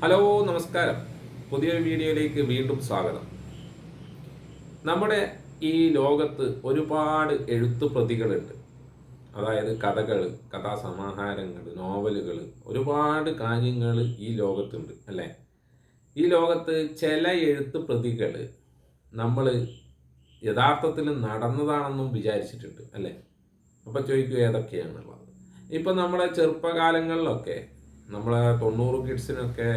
Hello നമസ്കാരം. പുതിയ വീഡിയോയിലേക്ക് വീണ്ടും സ്വാഗതം. നമ്മുടെ ഈ ലോകത്ത് ഒരുപാട് എഴുത്തു പ്രതികളുണ്ട് അതായത് കഥകൾ കഥാസമാഹാരങ്ങൾ നോവലുകൾ ഒരുപാട് കാര്യങ്ങൾ ഈ ലോകത്തുണ്ട് അല്ലേ? ഈ ലോകത്ത് ചില എഴുത്ത് പ്രതികൾ നമ്മൾ യഥാർത്ഥത്തിൽ നടന്നതാണെന്നും വിചാരിച്ചിട്ടുണ്ട് അല്ലേ? അപ്പം ചോദിക്കുക ഏതൊക്കെയാണുള്ളത് ഇപ്പം നമ്മുടെ ചെറുപ്പകാലങ്ങളിലൊക്കെ നമ്മളെ തൊണ്ണൂറ് കിഡ്സിനൊക്കെ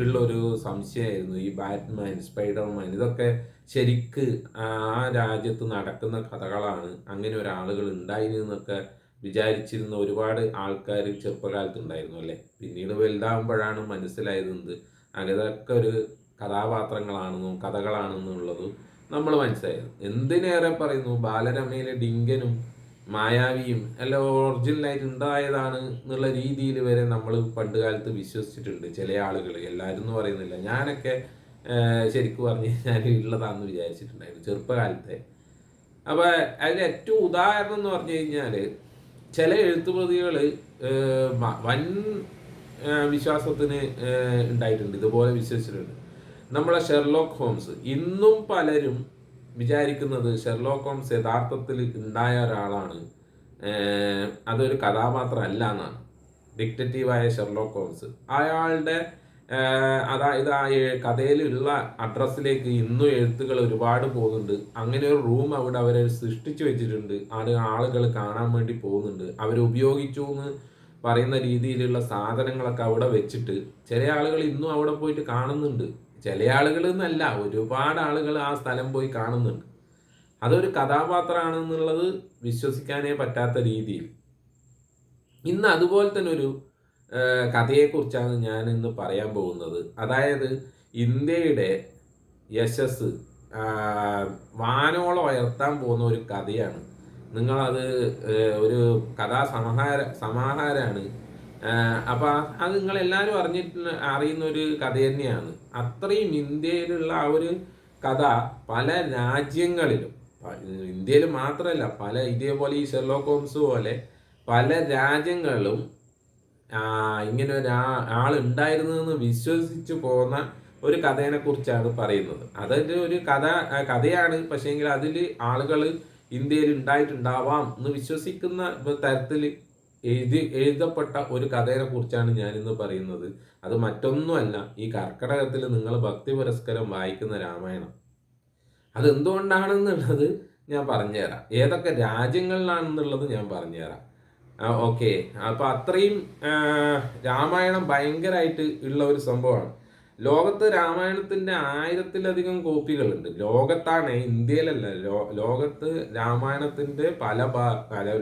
ഉള്ളൊരു സംശയമായിരുന്നു ഈ ബാറ്റ്മാൻ സ്പൈഡർമാൻ ഇതൊക്കെ ശരിക്ക് ആ രാജ്യത്ത് നടക്കുന്ന കഥകളാണ്. അങ്ങനെ ഒരാളുകൾ ഉണ്ടായിരുന്നു എന്നൊക്കെ വിചാരിച്ചിരുന്ന ഒരുപാട് ആൾക്കാർ ചെറുപ്പകാലത്ത് ഉണ്ടായിരുന്നു അല്ലേ? പിന്നീട് വലുതാകുമ്പോഴാണ് മനസ്സിലായത് എന്ത് അതൊക്കെ ഒരു കഥാപാത്രങ്ങളാണെന്നും കഥകളാണെന്നുള്ളത് നമ്മൾ മനസ്സിലായത്. എന്തിനേറെ പറയുന്നു? ബാലരമയിലെ ഡിങ്കനും മായാവിയും എല്ലാം ഒറിജിനലായിട്ട് ഉണ്ടായതാണ് എന്നുള്ള രീതിയിൽ വരെ നമ്മൾ പണ്ട് കാലത്ത് വിശ്വസിച്ചിട്ടുണ്ട് ചില ആളുകൾ. എല്ലാവരും എന്ന് പറയുന്നില്ല. ഞാനൊക്കെ ശരിക്കും പറഞ്ഞു കഴിഞ്ഞാൽ ഉള്ളതാണെന്ന് വിചാരിച്ചിട്ടുണ്ടായിരുന്നു ചെറുപ്പകാലത്തെ. അപ്പോൾ അതിൽ ഏറ്റവും ഉദാഹരണം എന്ന് പറഞ്ഞു കഴിഞ്ഞാൽ ചില എഴുത്തുപ്രതികൾ വൻ വിശ്വാസത്തിന് ഉണ്ടായിട്ടുണ്ട്. ഇതുപോലെ വിശ്വസിച്ചിട്ടുണ്ട്. നമ്മളെ ഷെർലോക്ക് ഹോംസ് ഇന്നും പലരും വിചാരിക്കുന്നത് ഷെർലോക്ക് ഹോംസ് യഥാർത്ഥത്തിൽ ഉണ്ടായ ഒരാളാണ്. അതൊരു കഥാപാത്രം അല്ല എന്നാണ്. ഡിക്റ്ററ്റീവായ ഷെർലോക്ക് ഹോംസ്. അയാളുടെ അതായത് ആ കഥയിലുള്ള അഡ്രസ്സിലേക്ക് ഇന്നും എഴുത്തുകൾ ഒരുപാട് പോകുന്നുണ്ട്. അങ്ങനെ ഒരു റൂം അവിടെ അവരെ സൃഷ്ടിച്ചു വെച്ചിട്ടുണ്ട്. അത് ആളുകൾ കാണാൻ വേണ്ടി പോകുന്നുണ്ട്. അവർ ഉപയോഗിച്ചു എന്ന് പറയുന്ന രീതിയിലുള്ള സാധനങ്ങളൊക്കെ അവിടെ വെച്ചിട്ട് ചില ആളുകൾ ഇന്നും അവിടെ പോയിട്ട് കാണുന്നുണ്ട്. ചില ആളുകൾ എന്നല്ല ഒരുപാട് ആളുകൾ ആ സ്ഥലം പോയി കാണുന്നുണ്ട്. അതൊരു കഥാപാത്രമാണെന്നുള്ളത് വിശ്വസിക്കാനേ പറ്റാത്ത രീതിയിൽ. ഇന്ന് അതുപോലെ തന്നെ ഒരു കഥയെക്കുറിച്ചാണ് ഞാൻ ഇന്ന് പറയാൻ പോകുന്നത്. അതായത് ഇന്ത്യയുടെ യശസ് വാനോളം ഉയർത്താൻ പോകുന്ന ഒരു കഥയാണ്. നിങ്ങളത് ഒരു കഥാ സമാഹാര സമാഹാരമാണ് അപ്പം അത് നിങ്ങളെല്ലാവരും അറിഞ്ഞിട്ട് അറിയുന്ന ഒരു കഥ തന്നെയാണ്. അത്രയും ഇന്ത്യയിലുള്ള ആ ഒരു കഥ പല രാജ്യങ്ങളിലും ഇന്ത്യയിൽ മാത്രമല്ല പല ഇതേപോലെ ഈ ഷെർലോക്ക് ഹോംസ് പോലെ പല രാജ്യങ്ങളിലും ഇങ്ങനെ ഒരു ആളുണ്ടായിരുന്നെന്ന് വിശ്വസിച്ചു പോകുന്ന ഒരു കഥയെ കുറിച്ചാണ് പറയുന്നത്. അതൊരു ഒരു കഥ കഥയാണ്. പക്ഷേങ്കിൽ അതിൽ ആളുകൾ ഇന്ത്യയിൽ ഉണ്ടായിട്ടുണ്ടാവാം എന്ന് വിശ്വസിക്കുന്ന തരത്തിൽ എഴുതി എഴുതപ്പെട്ട ഒരു കഥയെ കുറിച്ചാണ് ഞാനിന്ന് പറയുന്നത്. അത് മറ്റൊന്നുമല്ല ഈ കർക്കടകത്തിൽ നിങ്ങൾ ഭക്തി പുരസ്കരം വായിക്കുന്ന രാമായണം. അത് എന്തുകൊണ്ടാണെന്നുള്ളത് ഞാൻ പറഞ്ഞുതരാം. ഏതൊക്കെ രാജ്യങ്ങളിലാണെന്നുള്ളത് ഞാൻ പറഞ്ഞുതരാം. ഓക്കെ. അപ്പൊ അത്രയും രാമായണം ഭയങ്കരമായിട്ട് ഉള്ള ഒരു സംഭവമാണ്. ലോകത്ത് രാമായണത്തിന്റെ ആയിരത്തിലധികം കോപ്പികളുണ്ട്. ലോകത്താണ് ഇന്ത്യയിലല്ല ലോകത്ത് രാമായണത്തിന്റെ പല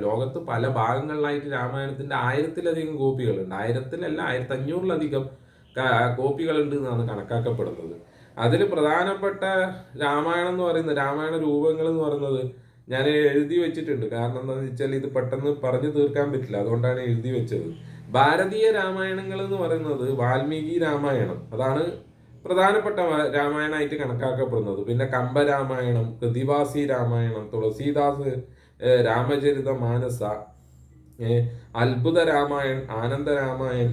ലോകത്ത് പല ഭാഗങ്ങളിലായിട്ട് രാമായണത്തിന്റെ ആയിരത്തിലധികം കോപ്പികളുണ്ട്. ആയിരത്തിലല്ല ആയിരത്തി അഞ്ഞൂറിലധികം കോപ്പികളുണ്ട് എന്നാണ് കണക്കാക്കപ്പെടുന്നത്. അതിൽ പ്രധാനപ്പെട്ട രാമായണം എന്ന് പറയുന്നത് രാമായണ രൂപങ്ങൾ എന്ന് പറയുന്നത് ഞാൻ എഴുതി വെച്ചിട്ടുണ്ട്. കാരണം എന്താണെന്ന് വെച്ചാൽ ഇത് പെട്ടെന്ന് പറഞ്ഞു തീർക്കാൻ പറ്റില്ല. അതുകൊണ്ടാണ് എഴുതി വെച്ചത്. ഭാരതീയ രാമായണങ്ങൾ എന്ന് പറയുന്നത് വാൽമീകി രാമായണം. അതാണ് പ്രധാനപ്പെട്ട രാമായണമായിട്ട് കണക്കാക്കപ്പെടുന്നത്. പിന്നെ കമ്പരാമായണം കൃതിവാസി രാമായണം തുളസീദാസ് രാമചരിത മാനസ അത്ഭുത രാമായൺ ആനന്ദ രാമായൺ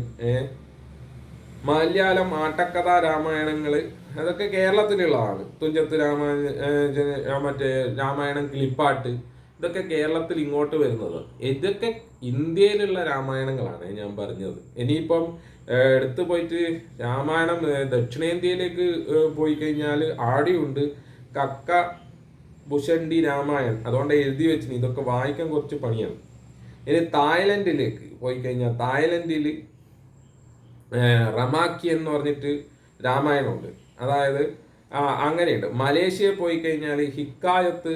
മലയാളം ആട്ടക്കഥ രാമായണങ്ങൾ അതൊക്കെ കേരളത്തിലുള്ളതാണ്. തുഞ്ചത്ത് രാമായണ മറ്റേ രാമായണം കിളിപ്പാട്ട് ഇതൊക്കെ കേരളത്തിൽ ഇങ്ങോട്ട് വരുന്നത്. ഇതൊക്കെ ഇന്ത്യയിലുള്ള രാമായണങ്ങളാണ് ഞാൻ പറഞ്ഞത്. ഇനിയിപ്പം എടുത്തു പോയിട്ട് രാമായണം ദക്ഷിണേന്ത്യയിലേക്ക് പോയി കഴിഞ്ഞാൽ ആടിയുണ്ട്. കക്ക ഭുഷണ്ടി രാമായണം അതുകൊണ്ട് എഴുതി വെച്ചിന്. ഇതൊക്കെ വായിക്കാൻ കുറച്ച് പണിയാണ്. ഇനി തായ്ലൻഡിലേക്ക് പോയി കഴിഞ്ഞാൽ തായ്ലൻഡിൽ റമാക്കി എന്ന് പറഞ്ഞിട്ട് രാമായണമുണ്ട്. അതായത് അങ്ങനെയുണ്ട്. മലേഷ്യയിൽ പോയി കഴിഞ്ഞാൽ ഹിക്കായത്ത്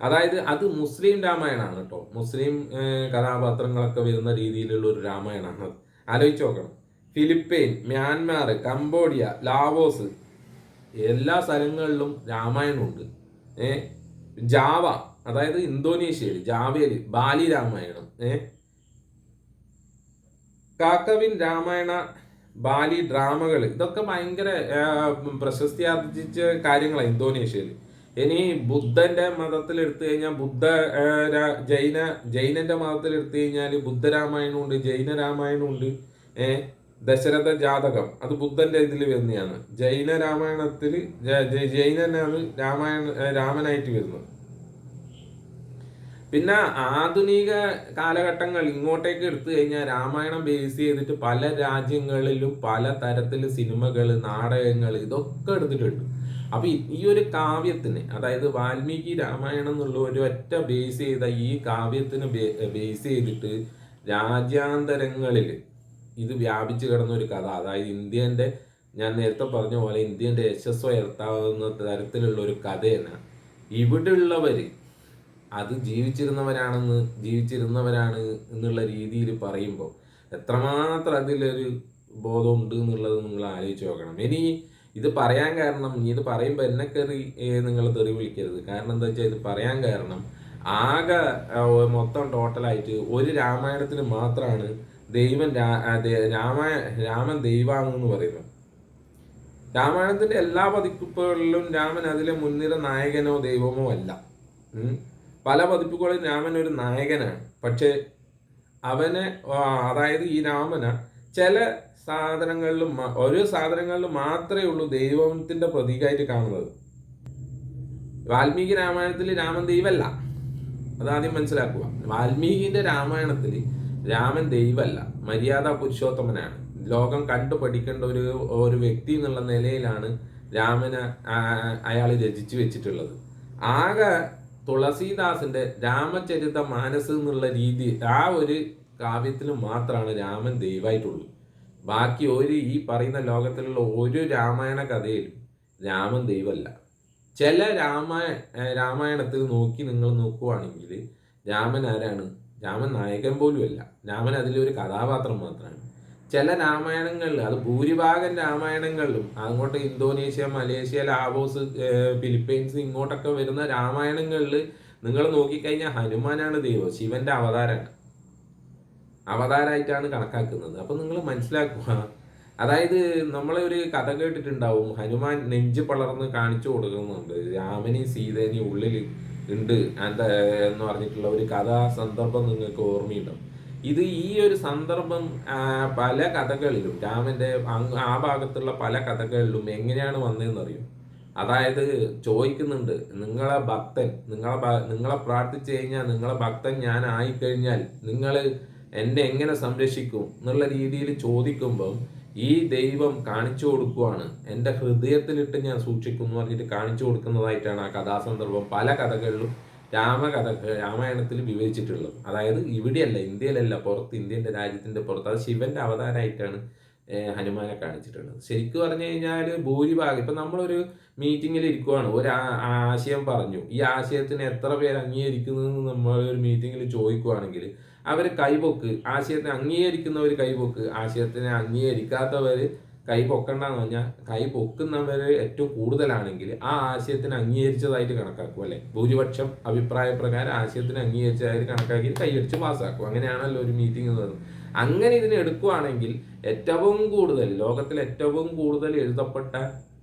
അതായത് അത് മുസ്ലിം രാമായണമാണ് കേട്ടോ. മുസ്ലിം കഥാപാത്രങ്ങളൊക്കെ വരുന്ന രീതിയിലുള്ള ഒരു രാമായണമാണ് അത്. ആലോചിച്ച് നോക്കണം. ഫിലിപ്പൈൻ മ്യാൻമാർ കംബോഡിയ ലാവോസ് എല്ലാ സ്ഥലങ്ങളിലും രാമായണമുണ്ട്. ഏ ജാവ അതായത് ഇന്തോനേഷ്യയിൽ ജാവയിൽ ബാലി രാമായണം. ഏ കാക്കവിൻ രാമായണ ബാലി ഡ്രാമകൾ ഇതൊക്കെ ഭയങ്കര പ്രശസ്തി ആർജിച്ച കാര്യങ്ങളാണ് ഇന്തോനേഷ്യയിൽ. ഇനി ബുദ്ധന്റെ മതത്തിൽ എടുത്തു കഴിഞ്ഞാൽ ബുദ്ധ ജൈന ജൈനന്റെ മതത്തിൽ എടുത്തു കഴിഞ്ഞാൽ ബുദ്ധരാമായണമുണ്ട് ജൈന രാമായണമുണ്ട് ഏഹ് ദശരഥ ജാതകം. അത് ബുദ്ധന്റെ ഇതിൽ വരുന്നതാണ്. ജൈന രാമായണത്തിൽ ജൈനനാണ് രാമായണ രാമനായിട്ട് വരുന്നത്. പിന്നെ ആധുനിക കാലഘട്ടങ്ങൾ ഇങ്ങോട്ടേക്ക് എടുത്തു കഴിഞ്ഞാൽ രാമായണം ബേസ് ചെയ്തിട്ട് പല രാജ്യങ്ങളിലും പല തരത്തിൽ സിനിമകൾ നാടകങ്ങൾ ഇതൊക്കെ എടുത്തിട്ടുണ്ട്. അപ്പൊ ഈ- ഒരു കാവ്യത്തിന് അതായത് വാൽമീകി രാമായണം എന്നുള്ള ഒരു ഒറ്റ ബേസ് ചെയ്ത ഈ കാവ്യത്തിന് ബേസ് ചെയ്തിട്ട് രാജ്യാന്തരങ്ങളിൽ ഇത് വ്യാപിച്ചു കിടന്ന ഒരു കഥ. അതായത് ഇന്ത്യന്റെ ഞാൻ നേരത്തെ പറഞ്ഞ പോലെ ഇന്ത്യന്റെ യശസ് ഉയർത്താവുന്ന തരത്തിലുള്ള ഒരു കഥയാണ്. ഇവിടെ ഉള്ളവര് അത് ജീവിച്ചിരുന്നവരാണെന്ന് ജീവിച്ചിരുന്നവരാണ് എന്നുള്ള രീതിയിൽ പറയുമ്പോൾ എത്രമാത്രം അതിലൊരു ബോധമുണ്ട് എന്നുള്ളത് നിങ്ങൾ ആലോചിച്ച് നോക്കണം. ഇനി ഇത് പറയാൻ കാരണം ഇത് പറയുമ്പോൾ എന്നെ കയറി നിങ്ങൾ തെറി വിളിക്കരുത്. കാരണം എന്താ വെച്ചാൽ ഇത് പറയാൻ കാരണം ആകെ മൊത്തം ടോട്ടലായിട്ട് ഒരു രാമായണത്തിന് മാത്രമാണ് ദൈവം രാമായ രാമൻ ദൈവാണെന്ന് പറയുന്നത്. രാമായണത്തിന്റെ എല്ലാ പതിപ്പുകളിലും രാമൻ അതിലെ മുൻനിര നായകനോ ദൈവമോ അല്ല. പല പതിപ്പുകളിലും രാമൻ ഒരു നായകനാണ്. പക്ഷെ അവനെ അതായത് ഈ രാമന ചില സാധനങ്ങളിലും ഓരോ സാധനങ്ങളിലും മാത്രമേ ഉള്ളൂ ദൈവത്തിന്റെ പ്രതീകമായിട്ട് കാണുന്നത്. വാൽമീകി രാമായണത്തിൽ രാമൻ ദൈവമല്ല. അതാദ്യം മനസ്സിലാക്കുക. വാൽമീകിന്റെ രാമായണത്തിൽ രാമൻ ദൈവമല്ല. മര്യാദ പുരുഷോത്തമനാണ്. ലോകം കണ്ടു പഠിക്കേണ്ട ഒരു ഒരു വ്യക്തി എന്നുള്ള നിലയിലാണ് രാമനെ അയാൾ രചിച്ചു വെച്ചിട്ടുള്ളത്. ആകെ തുളസീദാസിന്റെ രാമചരിത മാനസ് എന്നുള്ള രീതി ആ ഒരു കാവ്യത്തിൽ മാത്രമാണ് രാമൻ ദൈവമായിട്ടുള്ളൂ. ബാക്കി ഒരു ഈ പറയുന്ന ലോകത്തിലുള്ള ഒരു രാമായണ കഥയിലും രാമൻ ദൈവമല്ല. ചില രാമായ രാമായണത്തിൽ നോക്കി നിങ്ങൾ നോക്കുവാണെങ്കിൽ രാമൻ ആരാണ്? രാമൻ നായകൻ പോലുമല്ല. രാമൻ അതിലൊരു കഥാപാത്രം മാത്രമാണ്. ചില രാമായണങ്ങളിൽ അത് ഭൂരിഭാഗം രാമായണങ്ങളിലും അങ്ങോട്ട് ഇന്തോനേഷ്യ മലേഷ്യ ലാവോസ് ഫിലിപ്പൈൻസ് ഇങ്ങോട്ടൊക്കെ വരുന്ന രാമായണങ്ങളിൽ നിങ്ങൾ നോക്കിക്കഴിഞ്ഞാൽ ഹനുമാനാണ് ദൈവം ശിവന്റെ അവതാരമാണ് അവതാരമായിട്ടാണ് കണക്കാക്കുന്നത്. അപ്പൊ നിങ്ങൾ മനസ്സിലാക്കുക. അതായത് നമ്മളെ ഒരു കഥ കേട്ടിട്ടുണ്ടാവും. ഹനുമാൻ നെഞ്ച് പളർന്ന് കാണിച്ചു കൊടുക്കുന്നുണ്ട്. രാമനെയും സീതേനെയും ഉള്ളിൽ ഉണ്ട്. എന്താ എന്ന് പറഞ്ഞിട്ടുള്ള ഒരു കഥാ സന്ദർഭം നിങ്ങൾക്ക് ഓർമ്മയുണ്ടാവും. ഇത് ഈ ഒരു സന്ദർഭം പല കഥകളിലും രാമന്റെ ആ ഭാഗത്തുള്ള പല കഥകളിലും എങ്ങനെയാണ് വന്നതെന്ന് അറിയും അതായത് ചോദിക്കുന്നുണ്ട് നിങ്ങളെ ഭക്തൻ നിങ്ങളെ നിങ്ങളെ പ്രാർത്ഥിച്ചു കഴിഞ്ഞാൽ നിങ്ങളെ ഭക്തൻ ഞാൻ ആയിക്കഴിഞ്ഞാൽ നിങ്ങൾ എന്നെ എങ്ങനെ സംരക്ഷിക്കും എന്നുള്ള രീതിയിൽ ചോദിക്കുമ്പം ഈ ദൈവം കാണിച്ചു കൊടുക്കുവാണ്. എന്റെ ഹൃദയത്തിലിട്ട് ഞാൻ സൂക്ഷിക്കും എന്ന് പറഞ്ഞിട്ട് കാണിച്ചു കൊടുക്കുന്നതായിട്ടാണ് ആ കഥാസന്ദർഭം പല കഥകളിലും രാമകഥ രാമായണത്തിൽ വിവരിച്ചിട്ടുള്ളത്. അതായത് ഇവിടെയല്ല ഇന്ത്യയിലല്ല പുറത്ത് ഇന്ത്യന്റെ രാജ്യത്തിന്റെ പുറത്ത്. അത് ശിവന്റെ അവതാരമായിട്ടാണ് ഹനുമാനെ കാണിച്ചിട്ടുള്ളത്. ശരിക്കും പറഞ്ഞു കഴിഞ്ഞാൽ ഭൂരിഭാഗം ഇപ്പം നമ്മളൊരു മീറ്റിങ്ങിൽ ഇരിക്കുവാണ്. ഒരു ആശയം പറഞ്ഞു. ഈ ആശയത്തിന് എത്ര പേര് അംഗീകരിക്കുന്നതെന്ന് നമ്മളൊരു മീറ്റിങ്ങിൽ ചോദിക്കുവാണെങ്കിൽ അവർ കൈപൊക്ക്. ആശയത്തെ അംഗീകരിക്കുന്നവർ കൈപൊക്ക്. ആശയത്തിനെ അംഗീകരിക്കാത്തവർ കൈ പൊക്കണ്ടെന്ന് പറഞ്ഞാൽ കൈ പൊക്കുന്നവർ ഏറ്റവും കൂടുതലാണെങ്കിൽ ആ ആശയത്തിന് അംഗീകരിച്ചതായിട്ട് കണക്കാക്കും അല്ലെ? ഭൂരിപക്ഷം അഭിപ്രായ പ്രകാരം ആശയത്തിന് അംഗീകരിച്ചതായിട്ട് കണക്കാക്കി കൈയടിച്ച് പാസ്സാക്കും. അങ്ങനെയാണല്ലോ ഒരു മീറ്റിംഗ് എന്ന് പറയുന്നത്. അങ്ങനെ ഇതിനെ എടുക്കുകയാണെങ്കിൽ ഏറ്റവും കൂടുതൽ ലോകത്തിൽ ഏറ്റവും കൂടുതൽ എഴുതപ്പെട്ട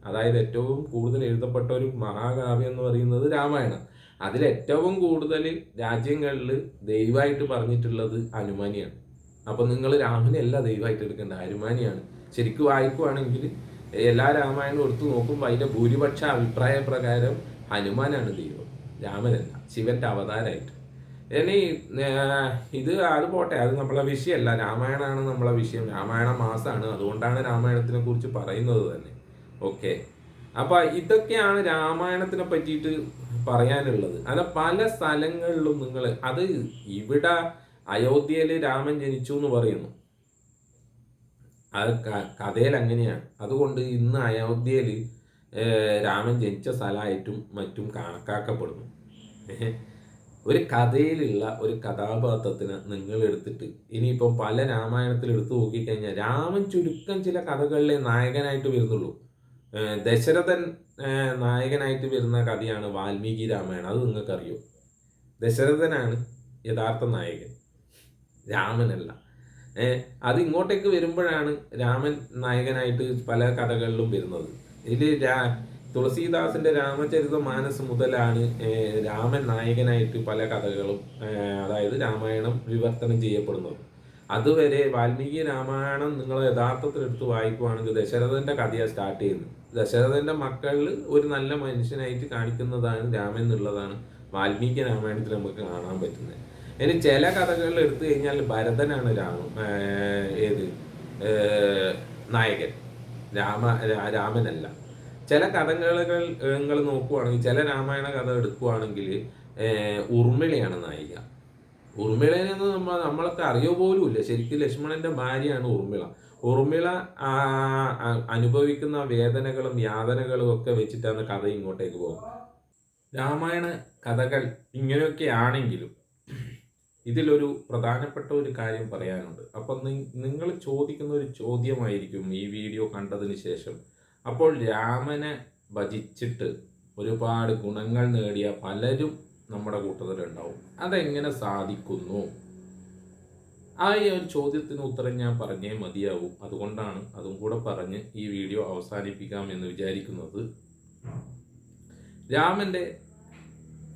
അതായത് ഏറ്റവും കൂടുതൽ എഴുതപ്പെട്ട ഒരു മഹാകാവ്യം എന്ന് പറയുന്നത് രാമായണം. അതിൽ ഏറ്റവും കൂടുതൽ രാജ്യങ്ങളിൽ ദൈവമായിട്ട് പറഞ്ഞിട്ടുള്ളത് ഹനുമാനിയാണ്. അപ്പൊ നിങ്ങൾ രാമനെയല്ല ദൈവമായിട്ട് എടുക്കേണ്ട ഹനുമാനിയാണ്. ശരിക്കും വായിക്കുവാണെങ്കിൽ എല്ലാ രാമായണവും എടുത്തു നോക്കുമ്പോൾ അതിന്റെ ഭൂരിപക്ഷ അഭിപ്രായ പ്രകാരം ഹനുമാനാണ് ദൈവം. രാമനല്ല. ശിവന്റെ അവതാരമായിട്ട് ഇനി ഇത് അത് പോട്ടെ. അത് നമ്മളെ വിഷയമല്ല. രാമായണമാണ് നമ്മളെ വിഷയം. രാമായണ മാസമാണ് അതുകൊണ്ടാണ് രാമായണത്തിനെ കുറിച്ച് പറയുന്നത് തന്നെ. ഓക്കെ. അപ്പൊ ഇതൊക്കെയാണ് രാമായണത്തിനെ പറ്റിയിട്ട് പറയാനുള്ളത്. അങ്ങനെ പല സ്ഥലങ്ങളിലും നിങ്ങൾ അത് ഇവിടെ അയോധ്യയിൽ രാമൻ ജനിച്ചു എന്ന് പറയുന്നു. അത് കഥയിൽ അങ്ങനെയാണ്. അതുകൊണ്ട് ഇന്ന് അയോധ്യയിൽ രാമൻ ജനിച്ച സ്ഥലമായിട്ടും മറ്റും കണക്കാക്കപ്പെടുന്നു. ഒരു കഥയിലുള്ള ഒരു കഥാപാത്രത്തിന് നിങ്ങൾ എടുത്തിട്ട് ഇനിയിപ്പം പല രാമായണത്തിൽ എടുത്തു നോക്കിക്കഴിഞ്ഞാൽ രാമൻ ചുരുക്കം ചില കഥകളിലെ നായകനായിട്ട് വരുന്നുള്ളൂ. ദശരഥൻ നായകനായിട്ട് വരുന്ന കഥയാണ് വാൽമീകി രാമായണം. അത് നിങ്ങൾക്കറിയോ? ദശരഥനാണ് യഥാർത്ഥ നായകൻ. രാമനല്ല. അത് ഇങ്ങോട്ടേക്ക് വരുമ്പോഴാണ് രാമൻ നായകനായിട്ട് പല കഥകളിലും വരുന്നത്. ഇതിൽ രാ തുളസീദാസിന്റെ രാമചരിത മാനസ് മുതലാണ് രാമൻ നായകനായിട്ട് പല കഥകളും അതായത് രാമായണം വിവർത്തനം ചെയ്യപ്പെടുന്നത്. അതുവരെ വാൽമീകി രാമായണം നിങ്ങൾ യഥാർത്ഥത്തിൽ എടുത്ത് വായിക്കുവാണെങ്കിൽ ദശരഥന്റെ കഥയാണ് സ്റ്റാർട്ട് ചെയ്യുന്നത്. ദശരഥന്റെ മക്കളിൽ ഒരു നല്ല മനുഷ്യനായിട്ട് കാണിക്കുന്നതാണ് രാമൻ എന്നുള്ളതാണ് വാൽമീകി രാമായണത്തിൽ നമുക്ക് കാണാൻ പറ്റുന്നത്. ഇനി ചില കഥകളിൽ എടുത്തു കഴിഞ്ഞാൽ ഭരതനാണ് രാമ ഏത്? നായകൻ. രാമ രാമനല്ല. ചില കഥകളുകൾ നിങ്ങൾ നോക്കുവാണെങ്കിൽ ചില രാമായണ കഥ എടുക്കുവാണെങ്കിൽ ഉർമിളയാണ് നായിക. ഉർമിളയെന്ന് നമ്മൾ നമ്മളൊക്കെ അറിയോ ഇല്ല ശരിക്കും ലക്ഷ്മണന്റെ ഭാര്യയാണ് ഉർമിള ഉർമിള അനുഭവിക്കുന്ന വേദനകളും യാതനകളും ഒക്കെ വെച്ചിട്ടാണ് കഥ ഇങ്ങോട്ടേക്ക് പോകുന്നത്. രാമായണ കഥകൾ ഇങ്ങനെയൊക്കെ ആണെങ്കിലും ഇതിലൊരു പ്രധാനപ്പെട്ട ഒരു കാര്യം പറയാനുണ്ട്. അപ്പം നിങ്ങൾ ചോദിക്കുന്ന ഒരു ചോദ്യമായിരിക്കും ഈ വീഡിയോ കണ്ടതിന് ശേഷം. അപ്പോൾ രാമനെ ഭജിച്ചിട്ട് ഒരുപാട് ഗുണങ്ങൾ നേടിയ പലരും നമ്മുടെ കൂട്ടത്തിലുണ്ടാവും. അതെങ്ങനെ സാധിക്കുന്നു? ആ ഒരു ചോദ്യത്തിന് ഉത്തരം ഞാൻ പറഞ്ഞേ മതിയാവും. അതുകൊണ്ടാണ് അതും കൂടെ പറഞ്ഞ് ഈ വീഡിയോ അവസാനിപ്പിക്കാം എന്ന് വിചാരിക്കുന്നത്. രാമന്റെ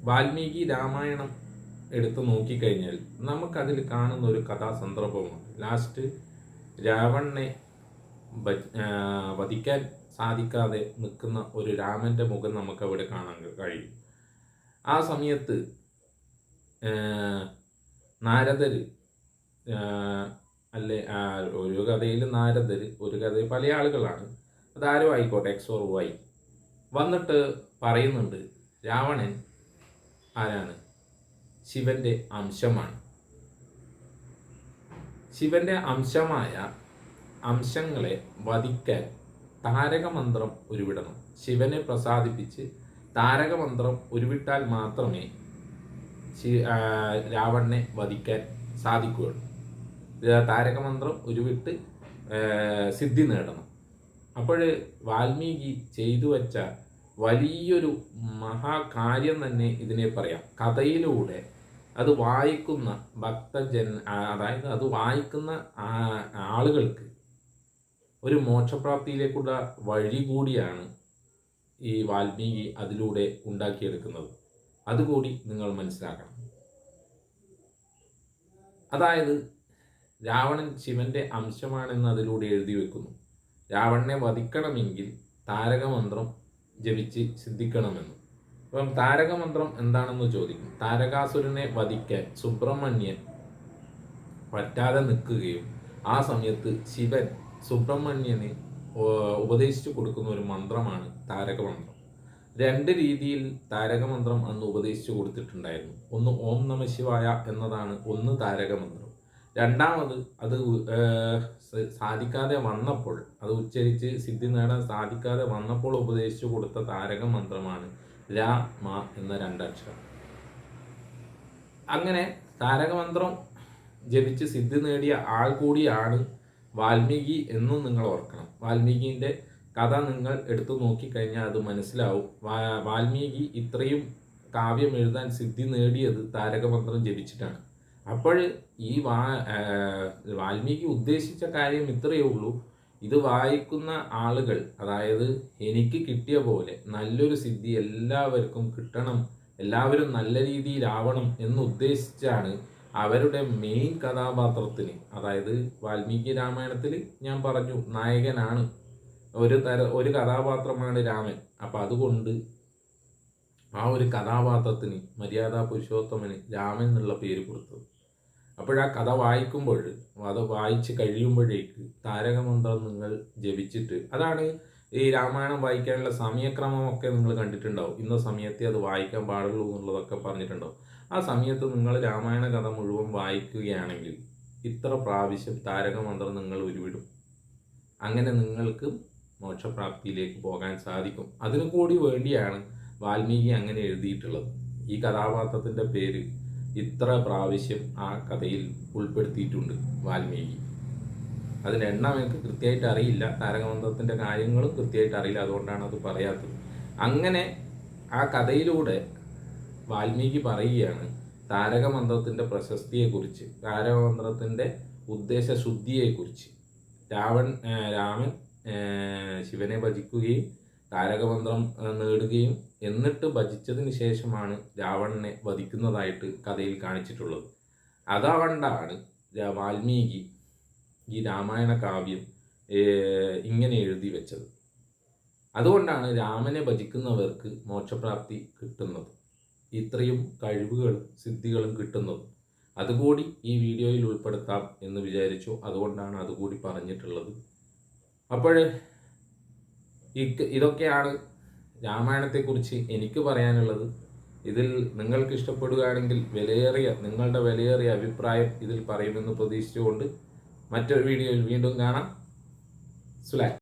വാൽമീകി രാമായണം എടുത്ത് നോക്കിക്കഴിഞ്ഞാൽ നമുക്കതിൽ കാണുന്ന ഒരു കഥാസന്ദർഭമാണ്. ലാസ്റ്റ് രാവണനെ വധിക്കാൻ സാധിക്കാതെ നിൽക്കുന്ന ഒരു രാമന്റെ മുഖം നമുക്ക് അവിടെ കാണാൻ കഴിയും. ആ സമയത്ത് നാരദര് അല്ലെ? ഒരു കഥയിൽ നാരദർ ഒരു കഥയിൽ പല ആളുകളാണ്. അതാരും ആയിക്കോട്ടെ എക്സോർ വൈ വന്നിട്ട് പറയുന്നുണ്ട് രാവണൻ ആരാണ്? ശിവന്റെ അംശമാണ്. ശിവന്റെ അംശമായ അംശങ്ങളെ വധിക്കാൻ താരകമന്ത്രം ഉരുവിടണം. ശിവനെ പ്രസാദിപ്പിച്ച് താരകമന്ത്രം ഉരുവിട്ടാൽ മാത്രമേ രാവണനെ വധിക്കാൻ സാധിക്കുകയുള്ളൂ. താരകമന്ത്രം ഉരുവിട്ട് സിദ്ധി നേടണം. അപ്പോൾ വാൽമീകി ചെയ്തു വച്ച വലിയൊരു മഹാകാര്യം തന്നെ ഇതിനെ പറയാം. കഥയിലൂടെ അത് വായിക്കുന്ന ഭക്തജൻ അതായത് അത് വായിക്കുന്ന ആളുകൾക്ക് ഒരു മോക്ഷപ്രാപ്തിയിലേക്കുള്ള വഴി കൂടിയാണ് ഈ വാൽമീകി അതിലൂടെ ഉണ്ടാക്കിയെടുക്കുന്നത്. അതുകൂടി നിങ്ങൾ മനസ്സിലാക്കണം. അതായത് രാവണൻ ശിവന്റെ അംശമാണെന്ന് അതിലൂടെ എഴുതി വെക്കുന്നു. രാവണനെ വധിക്കണമെങ്കിൽ താരകമന്ത്രം ജപിച്ച് സിദ്ധിക്കണമെന്ന്. അപ്പം താരകമന്ത്രം എന്താണെന്ന് ചോദിക്കും. താരകാസുരനെ വധിക്കാൻ സുബ്രഹ്മണ്യൻ പറ്റാതെ നിൽക്കുകയും ആ സമയത്ത് ശിവൻ സുബ്രഹ്മണ്യന് ഉപദേശിച്ചു കൊടുക്കുന്ന ഒരു മന്ത്രമാണ് താരകമന്ത്രം. രണ്ട് രീതിയിൽ താരകമന്ത്രം അന്ന് ഉപദേശിച്ചു കൊടുത്തിട്ടുണ്ടായിരുന്നു. ഒന്ന് ഓം നമ ശിവായ എന്നതാണ് ഒന്ന് താരകമന്ത്രം. രണ്ടാമത് അത് സാധിക്കാതെ വന്നപ്പോൾ അത് ഉച്ചരിച്ച് സിദ്ധി നേടാൻ സാധിക്കാതെ വന്നപ്പോൾ ഉപദേശിച്ചു കൊടുത്ത താരക മന്ത്രമാണ് രാ മ എന്ന രണ്ടക്ഷരം. അങ്ങനെ താരകമന്ത്രം ജപിച്ച് സിദ്ധി നേടിയ ആൾ കൂടിയാണ് വാൽമീകി എന്നും നിങ്ങൾ ഓർക്കണം. വാൽമീകിന്റെ കഥ നിങ്ങൾ എടുത്തു നോക്കിക്കഴിഞ്ഞാൽ അത് മനസ്സിലാവും. വാൽമീകി ഇത്രയും കാവ്യം എഴുതാൻ സിദ്ധി നേടിയത് താരകമന്ത്രം ജപിച്ചിട്ടാണ് അപ്പോൾ ഈ വാ വാൽമീകി ഉദ്ദേശിച്ച കാര്യം ഇത്രയേ ഉള്ളൂ. ഇത് വായിക്കുന്ന ആളുകൾ അതായത് എനിക്ക് കിട്ടിയ പോലെ നല്ലൊരു സിദ്ധി എല്ലാവർക്കും കിട്ടണം എല്ലാവരും നല്ല രീതിയിലാവണം എന്ന് ഉദ്ദേശിച്ചാണ് അവരുടെ മെയിൻ കഥാപാത്രത്തിന് അതായത് വാൽമീകി രാമായണത്തിൽ ഞാൻ പറഞ്ഞു നായകനാണ്. ഒരു തര ഒരു കഥാപാത്രമാണ് രാമൻ. അപ്പം അതുകൊണ്ട് ആ ഒരു കഥാപാത്രത്തിന് മര്യാദ പുരുഷോത്തമന് രാമൻ എന്നുള്ള പേര് കൊടുത്തത്. അപ്പോഴാ കഥ വായിക്കുമ്പോൾ അത് വായിച്ച് കഴിയുമ്പോഴേക്ക് താരകമന്ത്രം നിങ്ങൾ ജപിച്ചിട്ട് അതാണ് ഈ രാമായണം വായിക്കാനുള്ള സമയക്രമമൊക്കെ നിങ്ങൾ കണ്ടിട്ടുണ്ടാവും. ഇന്ന സമയത്തെ അത് വായിക്കാൻ പാടുള്ളൂ എന്നുള്ളതൊക്കെ പറഞ്ഞിട്ടുണ്ടാവും. ആ സമയത്ത് നിങ്ങൾ രാമായണ കഥ മുഴുവൻ വായിക്കുകയാണെങ്കിൽ ഇത്ര പ്രാവശ്യം താരകമന്ത്രം നിങ്ങൾ ഉരുവിടും. അങ്ങനെ നിങ്ങൾക്ക് മോക്ഷപ്രാപ്തിയിലേക്ക് പോകാൻ സാധിക്കും. അതിനു കൂടി വേണ്ടിയാണ് വാൽമീകി അങ്ങനെ എഴുതിയിട്ടുള്ളത്. ഈ കഥാപാത്രത്തിന്റെ പേര് ഇത്ര പ്രാവശ്യം ആ കഥയിൽ ഉൾപ്പെടുത്തിയിട്ടുണ്ട് വാൽമീകി. അതിന്റെ എണ്ണം എനിക്ക് കൃത്യമായിട്ട് അറിയില്ല. താരകമന്ത്രത്തിന്റെ കാര്യങ്ങളും കൃത്യമായിട്ട് അറിയില്ല. അതുകൊണ്ടാണ് അത് പറയാത്തത്. അങ്ങനെ ആ കഥയിലൂടെ വാൽമീകി പറയുകയാണ് താരകമന്ത്രത്തിന്റെ പ്രശസ്തിയെക്കുറിച്ച് താരകമന്ത്രത്തിന്റെ ഉദ്ദേശശുദ്ധിയെക്കുറിച്ച്. രാവൺ രാമൻ ശിവനെ ഭജിക്കുകയും താരകമന്ത്രം നേടുകയും എന്നിട്ട് ഭജിച്ചതിന് ശേഷമാണ് രാവണനെ വധിക്കുന്നതായിട്ട് കഥയിൽ കാണിച്ചിട്ടുള്ളത്. അതുകൊണ്ടാണ് വാൽമീകി ഈ രാമായണ കാവ്യം ഇങ്ങനെ എഴുതി വെച്ചത്. അതുകൊണ്ടാണ് രാമനെ ഭജിക്കുന്നവർക്ക് മോക്ഷപ്രാപ്തി കിട്ടുന്നത്. ഇത്രയും കഴിവുകളും സിദ്ധികളും കിട്ടുന്നത്. അതുകൂടി ഈ വീഡിയോയിൽ ഉൾപ്പെടുത്താം എന്ന് വിചാരിച്ചു. അതുകൊണ്ടാണ് അതുകൂടി പറഞ്ഞിട്ടുള്ളത്. അപ്പോൾ ഇതൊക്കെയാണ് രാമായണത്തെക്കുറിച്ച് എനിക്ക് പറയാനുള്ളത് ഇതിൽ നിങ്ങൾക്ക് ഇഷ്ടപ്പെടുകയാണെങ്കിൽ വിലയേറിയ നിങ്ങളുടെ വിലയേറിയ അഭിപ്രായം ഇതിൽ പറയുമെന്ന് പ്രതീക്ഷിച്ചുകൊണ്ട് മറ്റൊരു വീഡിയോയിൽ വീണ്ടും കാണാം. സുലാ